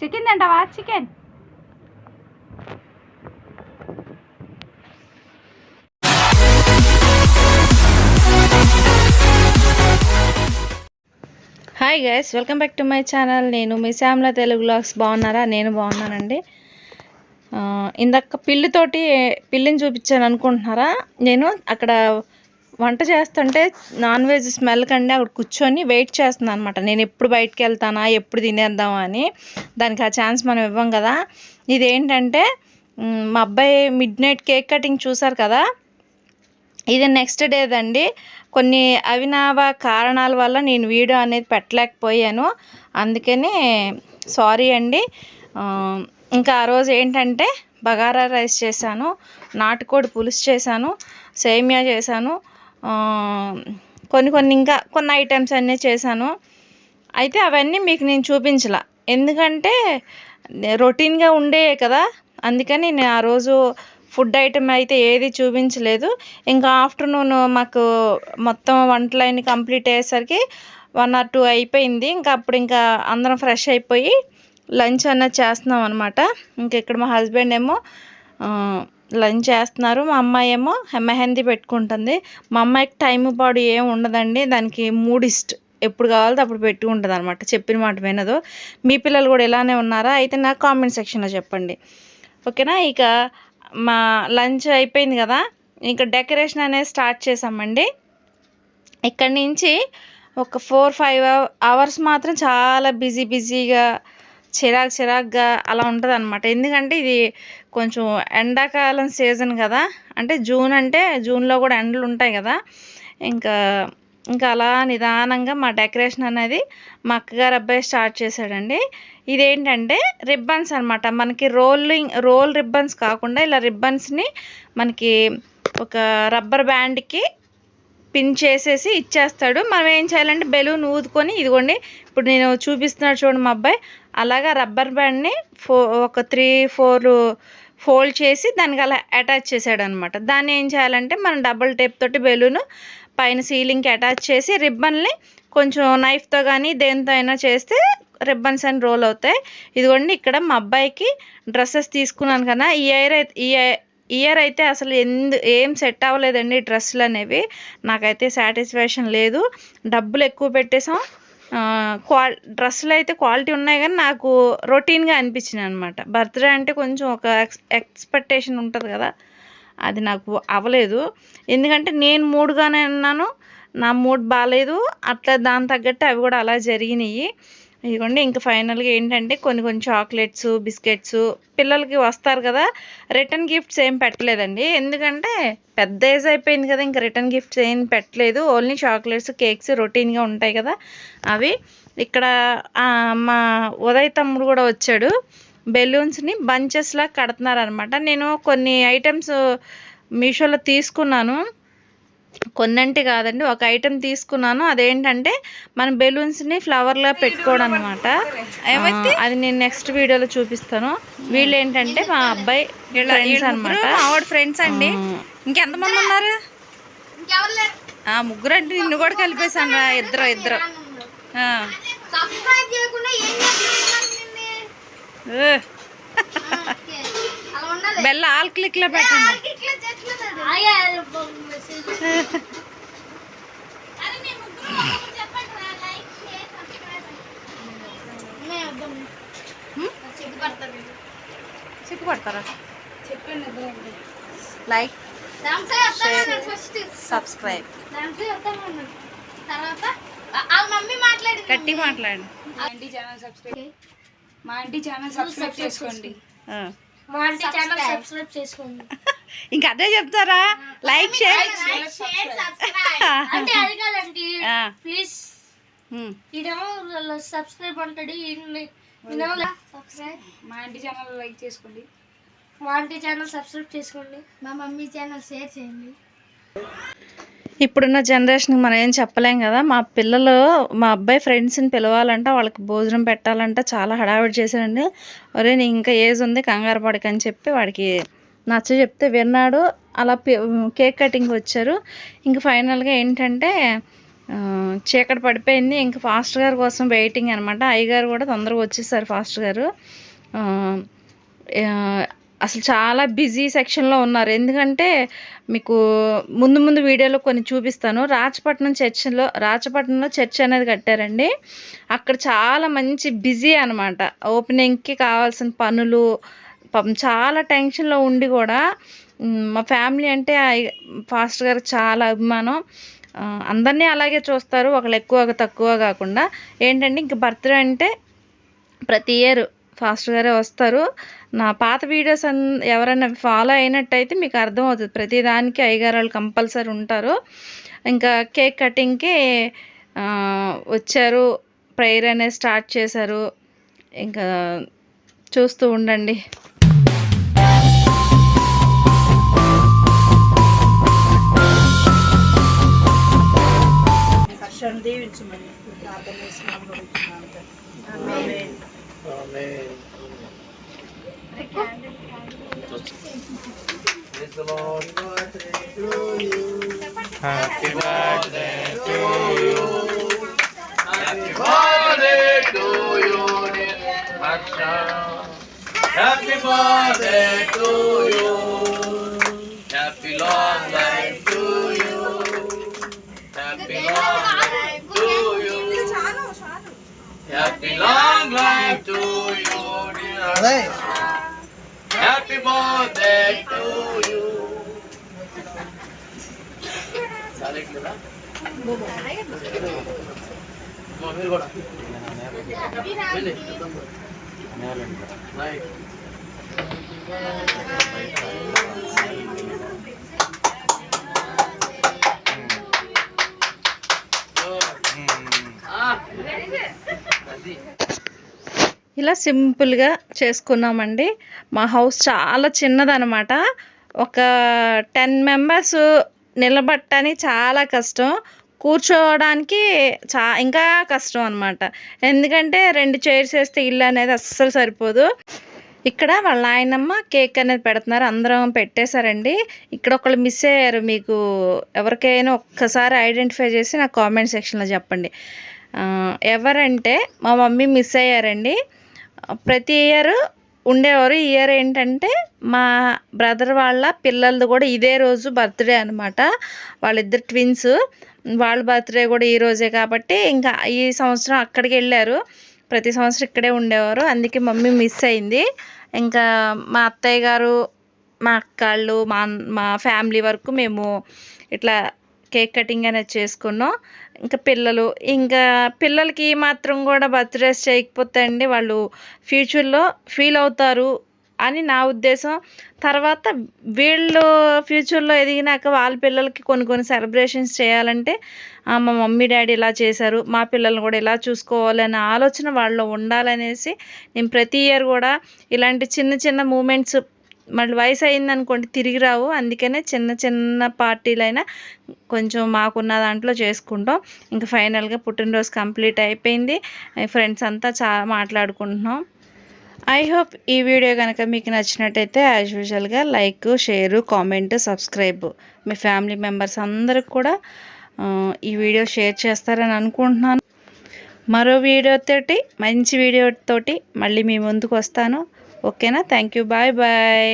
Chicken తింటావా? Chicken. Hi guys welcome back to my channel నేను మీ శ్యామ్ల తెలుగు బ్లాగ్స్ బాగున్నారా? నేను బాగున్నానండి. ఇందాక పిల్లితోటి పిల్లిని చూపించాను అనుకుంటున్నారా? నేను అక్కడ వంట చేస్తుంటే నాన్ వెజ్ స్మెల్ కండి అక్కడ కూర్చొని వెయిట్ చేస్తున్నాను అనమాట నేను ఎప్పుడు బయటకు వెళ్తానా ఎప్పుడు తినేద్దామా అని దానికి ఆ ఛాన్స్ మనం ఇవ్వం కదా. ఇదేంటంటే మా అబ్బాయి మిడ్ నైట్ కేక్ కటింగ్ చూసారు కదా? ఇది నెక్స్ట్ డేదండి కొన్ని అవినావ కారణాల వల్ల నేను వీడియో అనేది పెట్టలేకపోయాను. అందుకని సారీ అండి. ఇంకా ఆ రోజు ఏంటంటే బగారా రైస్ చేశాను నాటుకోడి పులుసు చేశాను సేమియా చేశాను కొన్ని కొన్ని ఇంకా కొన్ని ఐటమ్స్ అన్నీ చేశాను. అయితే అవన్నీ మీకు నేను చూపించలా. ఎందుకంటే రొటీన్గా ఉండే కదా అందుకని నేను ఆ రోజు ఫుడ్ ఐటమ్ అయితే ఏది చూపించలేదు. ఇంకా ఆఫ్టర్నూన్ మాకు మొత్తం వంటలన్నీ కంప్లీట్ అయ్యేసరికి వన్ ఆర్ టూ అయిపోయింది. ఇంకా అప్పుడు ఇంకా అందరం ఫ్రెష్ అయిపోయి లంచ్ అన్నది చేస్తున్నాం అనమాట ఇంకా ఇక్కడ మా హస్బెండ్ ఏమో లంచ్ చేస్తున్నారు. మా అమ్మాయి ఏమో మెహందీ పెట్టుకుంటుంది. మా అమ్మాయికి టైం పాడు ఏం ఉండదండి. దానికి మూడిస్ట్ ఎప్పుడు కావాలో అప్పుడు పెట్టుకుంటుంది అనమాట చెప్పిన మాట వినదు. మీ పిల్లలు కూడా ఇలానే ఉన్నారా? అయితే నాకు కామెంట్ సెక్షన్లో చెప్పండి. ఓకేనా? ఇక మా లంచ్ అయిపోయింది కదా? ఇంకా డెకరేషన్ అనేది స్టార్ట్ చేసామండి ఇక్కడి నుంచి ఒక ఫోర్ ఫైవ్ అవర్స్ మాత్రం చాలా బిజీ బిజీగా చిరాకు చిరాకుగా అలా ఉంటుంది అనమాట ఎందుకంటే ఇది కొంచెం ఎండాకాలం సీజన్ కదా. అంటే జూన్ అంటే జూన్లో కూడా ఎండలు ఉంటాయి కదా. ఇంకా ఇంకా అలా నిదానంగా మా డెకరేషన్ అనేది మా అక్కగారు అబ్బాయి స్టార్ట్ చేశాడండి. ఇదేంటంటే రిబ్బన్స్ అనమాట మనకి రోలింగ్ రోల్ రిబ్బన్స్ కాకుండా ఇలా రిబ్బన్స్ని మనకి ఒక రబ్బర్ బ్యాండ్కి పిన్ చేసేసి ఇచ్చేస్తాడు. మనం ఏం చేయాలంటే బెలూన్ ఊదుకొని ఇదిగోండి ఇప్పుడు నేను చూపిస్తున్నాడు చూడండి మా అబ్బాయి అలాగా రబ్బర్ బ్యాండ్ని ఫో ఒక త్రీ ఫోర్ ఫోల్డ్ చేసి దానికి అలా అటాచ్ చేశాడు అనమాట దాన్ని ఏం చేయాలంటే మనం డబుల్ టేప్ తోటి బెలూన్ పైన సీలింగ్కి అటాచ్ చేసి రిబ్బన్ని కొంచెం నైఫ్తో కానీ దేనితో అయినా చేస్తే రిబ్బన్స్ అని రోల్ అవుతాయి. ఇదిగోండి ఇక్కడ మా అబ్బాయికి డ్రెస్సెస్ తీసుకున్నాను కదా ఈ ఇయర్ అయితే ఈ ఇయర్ అయితే అసలు ఎందు ఏం సెట్ అవ్వలేదండి డ్రెస్సులు అనేవి నాకైతే సాటిస్ఫాక్షన్ లేదు. డబ్బులు ఎక్కువ పెట్టేసాం క్వాల్ డ్రెస్సులు అయితే క్వాలిటీ ఉన్నాయి కానీ నాకు రొటీన్గా అనిపించినాయి అనమాట బర్త్డే అంటే కొంచెం ఒక ఎక్స్ ఎక్స్పెక్టేషన్ ఉంటుంది కదా అది నాకు అవ్వలేదు. ఎందుకంటే నేను మూడుగానే ఉన్నాను నా మూడ్ బాగాలేదు అట్లా దాని తగ్గట్టు అవి కూడా అలా జరిగినాయి ఇదిగోండి ఇంకా ఫైనల్గా ఏంటంటే కొన్ని కొన్ని చాక్లెట్స్ బిస్కెట్స్ పిల్లలకి వస్తారు కదా రిటర్న్ గిఫ్ట్స్ ఏం పెట్టలేదండి. ఎందుకంటే పెద్ద ఏజ్ అయిపోయింది కదా ఇంకా రిటర్న్ గిఫ్ట్స్ ఏం పెట్టలేదు. ఓన్లీ చాక్లెట్స్ కేక్స్ రొటీన్గా ఉంటాయి కదా అవి. ఇక్కడ మా ఉదయ్ తమ్ముడు కూడా వచ్చాడు. బెలూన్స్ని బంచెస్లా కడుతున్నారు అనమాట నేను కొన్ని ఐటమ్స్ మీషోలో తీసుకున్నాను. కొన్నంటి కాదండి. ఒక ఐటెం తీసుకున్నాను. అదేంటంటే మన బెలూన్స్ని ఫ్లవర్లా పెట్టుకోవడం అనమాట అది నేను నెక్స్ట్ వీడియోలో చూపిస్తాను. వీళ్ళు ఏంటంటే మా అబ్బాయి ఫ్రెండ్స్ అనమాట ఆవిడ ఫ్రెండ్స్ అండి. ఇంకెంతమంది ఉన్నారు? ఆ ముగ్గురు అంటే నిన్ను కూడా కలిపేశాను రా. ఇద్దరు ఇద్దరు. ఆ. సబ్స్క్రైబ్ చేయకుండా ఏం. చేస్తున్నానండి ఏ, అలా ఉండాలి బెల్ల ఆల్ క్లిక్లో పెట్టండి. సిగ్గుపడతారు లైక్ సబ్స్క్రైబ్. గట్టి మాట్లాడండి మా ఇంటి ఛానల్ సబ్స్క్రైబ్. మా ఆంటీ ఛానల్ సబ్స్క్రైబ్ చేసుకోండి. ఇంకా అదే చెప్తారా? లైక్ షేర్ అంటే అది కాదండి. ప్లీజ్. ఈడేమో సబ్స్క్రైబ్ సబ్స్క్రైబ్ మా ఇంటి ఛానల్ లైక్ చేసుకోండి. మా ఆంటీ ఛానల్ సబ్స్క్రైబ్ చేసుకోండి. మా మమ్మీ ఛానల్ షేర్ చేయండి. ఇప్పుడున్న జనరేషన్కి మనం ఏం చెప్పలేం కదా? మా పిల్లలు మా అబ్బాయి ఫ్రెండ్స్ని పిలవాలంట వాళ్ళకి భోజనం పెట్టాలంట చాలా హడావిడి చేశాడండి. ఒరే నీ ఇంకా ఏజ్ ఉంది కంగారు పడకని చెప్పి వాడికి నచ్చ చెప్తే విన్నాడు. అలా కేక్ కటింగ్ వచ్చారు. ఇంక ఫైనల్గా ఏంటంటే చీకటి పడిపోయింది. ఇంకా ఫాస్ట్ గారి కోసం వెయిటింగ్ అనమాట అయ్యగారు కూడా తొందరగా వచ్చేసారు ఫాస్ట్ గారు. అసలు చాలా బిజీ సెక్షన్లో ఉన్నారు. ఎందుకంటే మీకు ముందు ముందు వీడియోలో కొన్ని చూపిస్తాను. రాచపట్నం చర్చిలో రాచపట్నంలో చర్చ్ అనేది కట్టారండి. అక్కడ చాలా మంచి బిజీ అనమాట ఓపెనింగ్కి కావాల్సిన పనులు చాలా టెన్షన్లో ఉండి కూడా మా ఫ్యామిలీ అంటే ఫాస్ట్ గారికి చాలా అభిమానం. అందరినీ అలాగే చూస్తారు. ఒకళ్ళు ఎక్కువ తక్కువ కాకుండా. ఏంటంటే ఇంక బర్త్డే అంటే ప్రతి ఇయర్ ఫాస్ట్ గారే వస్తారు. నా పాత వీడియోస్ అన్ ఎవరైనా ఫాలో అయినట్టయితే మీకు అర్థమవుతుంది. ప్రతిదానికి అయ్యగారు వాళ్ళు కంపల్సరీ ఉంటారు. ఇంకా కేక్ కటింగ్కి వచ్చారు. ప్రేయర్ అనేది స్టార్ట్ చేశారు. ఇంకా చూస్తూ ఉండండి. Happy birthday to you. Happy birthday to you, dear Harsha. Happy birthday to you. Happy long life Long life to you, dear. Happy birthday to you. Right. ఇలా సింపుల్గా చేసుకున్నామండి. మా హౌస్ చాలా చిన్నదనమాట. ఒక టెన్ మెంబర్స్ నిలబట్టని చాలా కష్టం. కూర్చోవడానికి చా ఇంకా కష్టం అనమాట. ఎందుకంటే రెండు చైర్స్ వేస్తే ఇల్లు అనేది అస్సలు సరిపోదు. ఇక్కడ వాళ్ళ ఆయనమ్మ కేక్ అనేది పెడుతున్నారు. అందరం పెట్టేశారండి. ఇక్కడ ఒకళ్ళు మిస్ అయ్యారు. మీకు ఎవరికైనా ఒక్కసారి ఐడెంటిఫై చేసి నాకు కామెంట్ సెక్షన్లో చెప్పండి. ఎవరంటే మా మమ్మీ మిస్ అయ్యారండి. ప్రతి ఇయర్ ఉండేవారు. ఈ ఇయర్ ఏంటంటే మా బ్రదర్ వాళ్ళ పిల్లలది కూడా ఇదే రోజు బర్త్డే అనమాట వాళ్ళిద్దరు ట్విన్స్. వాళ్ళ బర్త్డే కూడా ఈ రోజే కాబట్టి ఇంకా ఈ సంవత్సరం అక్కడికి వెళ్ళారు. ప్రతి సంవత్సరం ఇక్కడే ఉండేవారు. అందుకే మమ్మీ మిస్ అయింది. ఇంకా మా అత్తయ్య గారు మా అక్కళ్ళు మా మా ఫ్యామిలీ వరకు మేము ఇట్లా కేక్ కటింగ్ అనేది చేసుకున్నాం. ఇంకా పిల్లలు ఇంకా పిల్లలకి మాత్రం కూడా బర్త్డేస్ చేయకపోతే అండి వాళ్ళు ఫ్యూచర్లో ఫీల్ అవుతారు అని నా ఉద్దేశం. తర్వాత వీళ్ళు ఫ్యూచర్లో ఎదిగినాక వాళ్ళ పిల్లలకి కొన్ని కొన్ని సెలబ్రేషన్స్ చేయాలంటే మా మమ్మీ డాడీ ఇలా చేశారు మా పిల్లల్ని కూడా ఇలా చూసుకోవాలనే ఆలోచన వాళ్ళలో ఉండాలనేసి నేను ప్రతి ఇయర్ కూడా ఇలాంటి చిన్న చిన్న మూమెంట్స్ మళ్ళీ వయసు అయిందనుకోండి తిరిగి రావు. అందుకనే చిన్న చిన్న పార్టీలైనా కొంచెం మాకున్న దాంట్లో చేసుకుంటాం. ఇంకా ఫైనల్గా పుట్టినరోజు కంప్లీట్ అయిపోయింది. ఫ్రెండ్స్ అంతా చాలా మాట్లాడుకుంటున్నాం. ఐ హోప్ ఈ వీడియో కనుక మీకు నచ్చినట్టయితే యాజ్ యూజువల్గా లైక్ షేరు కామెంట్ సబ్స్క్రైబ్. మీ ఫ్యామిలీ మెంబర్స్ అందరికి కూడా ఈ వీడియో షేర్ చేస్తారని అనుకుంటున్నాను. మరో వీడియోతోటి మంచి వీడియోతోటి మళ్ళీ మీ ముందుకు వస్తాను. ఓకేనా థ్యాంక్ యూ బాయ్ బాయ్